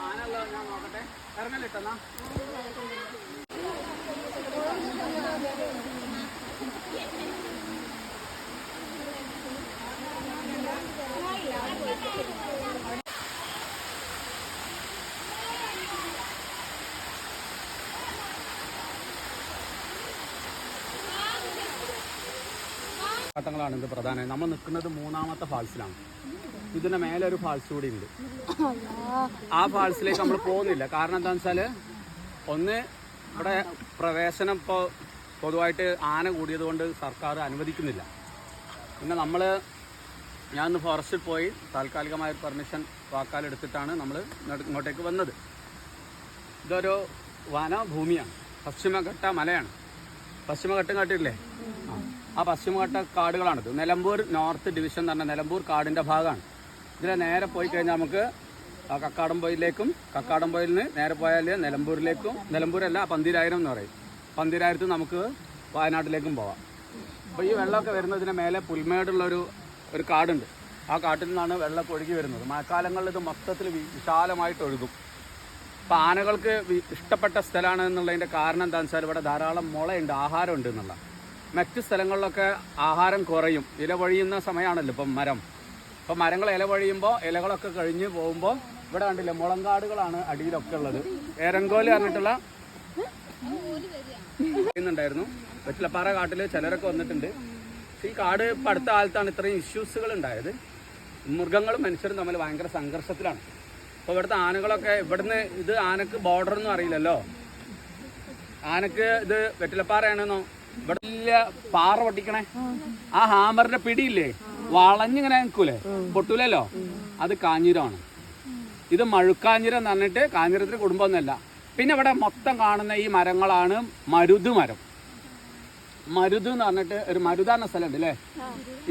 ആനല്ലോ ഞാൻ നോക്കട്ടെ. ഇറങ്ങലിട്ടെന്നാ ഘട്ടങ്ങളാണ് ഇത് പ്രധാനം. നമ്മൾ നിൽക്കുന്നത് മൂന്നാമത്തെ ഫാൾസിലാണ്. ഇതിന്റെ മേലെ ഒരു ഫാൾസ് കൂടി ഉണ്ട് ആ ഫാൾസിലേക്ക് നമ്മൾ പോകുന്നില്ല. കാരണം എന്താണെന്ന് വെച്ചാൽ ഒന്ന് ഇവിടെ പ്രവേശനം ഇപ്പോൾ പൊതുവായിട്ട് ആന കൂടിയത് കൊണ്ട് സർക്കാർ അനുവദിക്കുന്നില്ല. പിന്നെ നമ്മൾ ഞാൻ ഫോറസ്റ്റിൽ പോയി താൽക്കാലികമായ പെർമിഷൻ വാക്കാലെടുത്തിട്ടാണ് നമ്മൾ ഇങ്ങോട്ടേക്ക് വന്നത്. ഇതൊരു വനഭൂമിയാണ്. പശ്ചിമഘട്ട മലയാണ്. പശ്ചിമഘട്ടം കാട്ടില്ലേ ആ. പശ്ചിമഘട്ട കാടുകളാണിത്. നിലമ്പൂർ നോർത്ത് ഡിവിഷൻ എന്ന് പറഞ്ഞ നിലമ്പൂർ കാടിന്റെ ഭാഗമാണ്. ഇതിലെ നേരെ പോയി കഴിഞ്ഞാൽ നമുക്ക് കക്കാടംപൊയിലേക്കും കക്കാടംപൊയിൽ നിന്ന് നേരെ പോയാൽ നിലമ്പൂരിലേക്കും നിലമ്പൂരല്ല പന്തിരായിരം എന്ന് പറയും. പന്തിരായിരത്ത് നമുക്ക് വയനാട്ടിലേക്കും പോവാം. അപ്പോൾ ഈ വെള്ളമൊക്കെ വരുന്നതിന് മേലെ പുൽമേടുള്ളൊരു ഒരു കാടുണ്ട്. ആ കാട്ടിൽ നിന്നാണ് വെള്ളമൊക്കെ ഒഴുകി വരുന്നത്. മഴക്കാലങ്ങളിൽ ഇത് മൊത്തത്തിൽ വിശാലമായിട്ട് ഒഴുകും. അപ്പം ആനകൾക്ക് ഇഷ്ടപ്പെട്ട സ്ഥലമാണ് എന്നുള്ളതിന്റെ കാരണം എന്താണെന്ന് വെച്ചാൽ ഇവിടെ ധാരാളം മുളയുണ്ട് ആഹാരമുണ്ട് എന്നുള്ള മറ്റ് സ്ഥലങ്ങളിലൊക്കെ ആഹാരം കുറയും. ഇല പൊഴിയുന്ന സമയമാണല്ലോ ഇപ്പം മരം. അപ്പം മരങ്ങൾ ഇല ഇലകളൊക്കെ കഴിഞ്ഞ് പോകുമ്പോൾ ഇവിടെ കണ്ടില്ല മുളങ്കാടുകളാണ് അടിയിലൊക്കെ ഉള്ളത്. ഏരങ്കോൽ പറഞ്ഞിട്ടുള്ള ചെയ്യുന്നുണ്ടായിരുന്നു വെറ്റിലപ്പാറ കാട്ടിൽ ചിലരൊക്കെ വന്നിട്ടുണ്ട്. ഈ കാട് ഇപ്പം അടുത്ത കാലത്താണ് ഇത്രയും ഇഷ്യൂസുകൾ ഉണ്ടായത്. മൃഗങ്ങളും മനുഷ്യരും തമ്മിൽ ഭയങ്കര സംഘർഷത്തിലാണ്. അപ്പോൾ ഇവിടുത്തെ ആനകളൊക്കെ ഇവിടുന്ന് ഇത് ആനക്ക് ബോർഡർ ഒന്നും അറിയില്ലല്ലോ. ആനക്ക് ഇത് വെറ്റിലപ്പാറയാണെന്നോ ഇവിടെ പാറ പൊട്ടിക്കണേ. ആ ഹാമറിന്റെ പിടിയില്ലേ? വളഞ്ഞിങ്ങനെ നിൽക്കൂലേ? പൊട്ടൂലല്ലോ? അത് കാഞ്ഞിരമാണ്. ഇത് മഴുക്കാഞ്ഞിരം എന്ന് പറഞ്ഞിട്ട് കാഞ്ഞിരത്തിന് കുടുംബമൊന്നുമല്ല. പിന്നെ ഇവിടെ മൊത്തം കാണുന്ന ഈ മരങ്ങളാണ് മരുത് മരം. മരുത് എന്ന് പറഞ്ഞിട്ട് ഒരു മരുതാന്ന സ്ഥലമുണ്ട് അല്ലേ?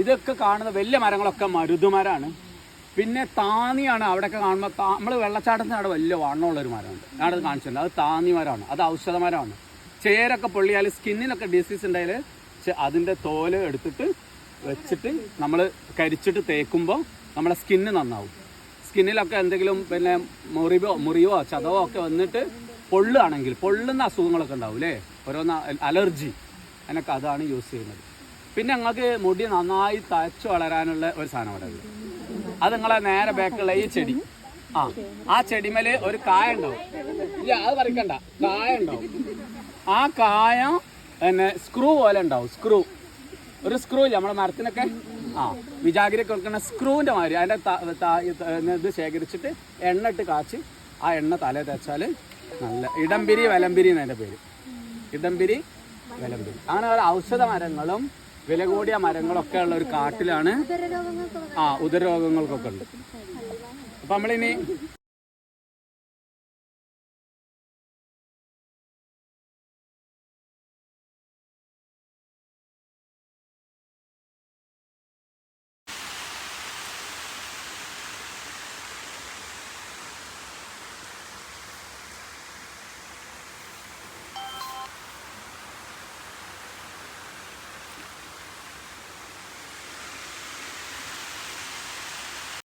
ഇതൊക്കെ കാണുന്ന വലിയ മരങ്ങളൊക്കെ മരുതുമരാണ് പിന്നെ താന്നിയാണ് അവിടെയൊക്കെ കാണുമ്പോൾ നമ്മൾ വെള്ളച്ചാട്ടത്തിന് അവിടെ വലിയ വണ്ണമുള്ള ഒരു മരമുണ്ട്. ഞാനത് കാണിച്ചിട്ടുണ്ട് അത് താന്നി മരമാണ്. അത് ഔഷധ മരമാണ്. ചേരൊക്കെ പൊള്ളിയാൽ സ്കിന്നിനൊക്കെ ഡിസീസ് ഉണ്ടായാൽ അതിന്റെ തോൽ എടുത്തിട്ട് വെച്ചിട്ട് നമ്മൾ കരിച്ചിട്ട് തേക്കുമ്പോൾ നമ്മുടെ സ്കിന്ന് നന്നാവും. സ്കിന്നിലൊക്കെ എന്തെങ്കിലും പിന്നെ മുറിവോ മുറിവോ ചതവോ ഒക്കെ വന്നിട്ട് പൊള്ളുകയാണെങ്കിൽ പൊള്ളുന്ന അസുഖങ്ങളൊക്കെ ഉണ്ടാവും അല്ലേ ഓരോന്ന് അലർജി അതിനൊക്കെ അതാണ് യൂസ് ചെയ്യുന്നത്. പിന്നെ ഞങ്ങൾക്ക് മുടി നന്നായി തഴച്ചു വളരാനുള്ള ഒരു സാധനം അത് നിങ്ങളെ നേരെ ബാക്കുള്ള ഈ ചെടി. ആ ആ ചെടിമേൽ ഒരു കായ ഉണ്ടാവും. ഇല്ല അത് പറിക്കണ്ട. കായ ഉണ്ടാവും. ആ കായ പിന്നെ സ്ക്രൂ പോലെ ഉണ്ടാവും സ്ക്രൂ ഒരു സ്ക്രൂ ഇല്ല നമ്മുടെ മരത്തിനൊക്കെ? ആ വിജാഗിരി കൊടുക്കുന്ന സ്ക്രൂവിന്റെ മാതിരി. അതിന്റെ ഇത് ശേഖരിച്ചിട്ട് എണ്ണ ഇട്ട് കാച്ചി ആ എണ്ണ തലേ തേച്ചാൽ നല്ല ഇടംപിരി വലംപിരി എന്നതിന്റെ പേര്. ഇടംപിരി വലംപിരി. അങ്ങനെ പല ഔഷധ മരങ്ങളും വില കൂടിയ മരങ്ങളൊക്കെ ഉള്ള ഒരു കാട്ടിലാണ് ആ ഉദരരോഗങ്ങൾക്കൊക്കെ ഉണ്ട് അപ്പം നമ്മളിനി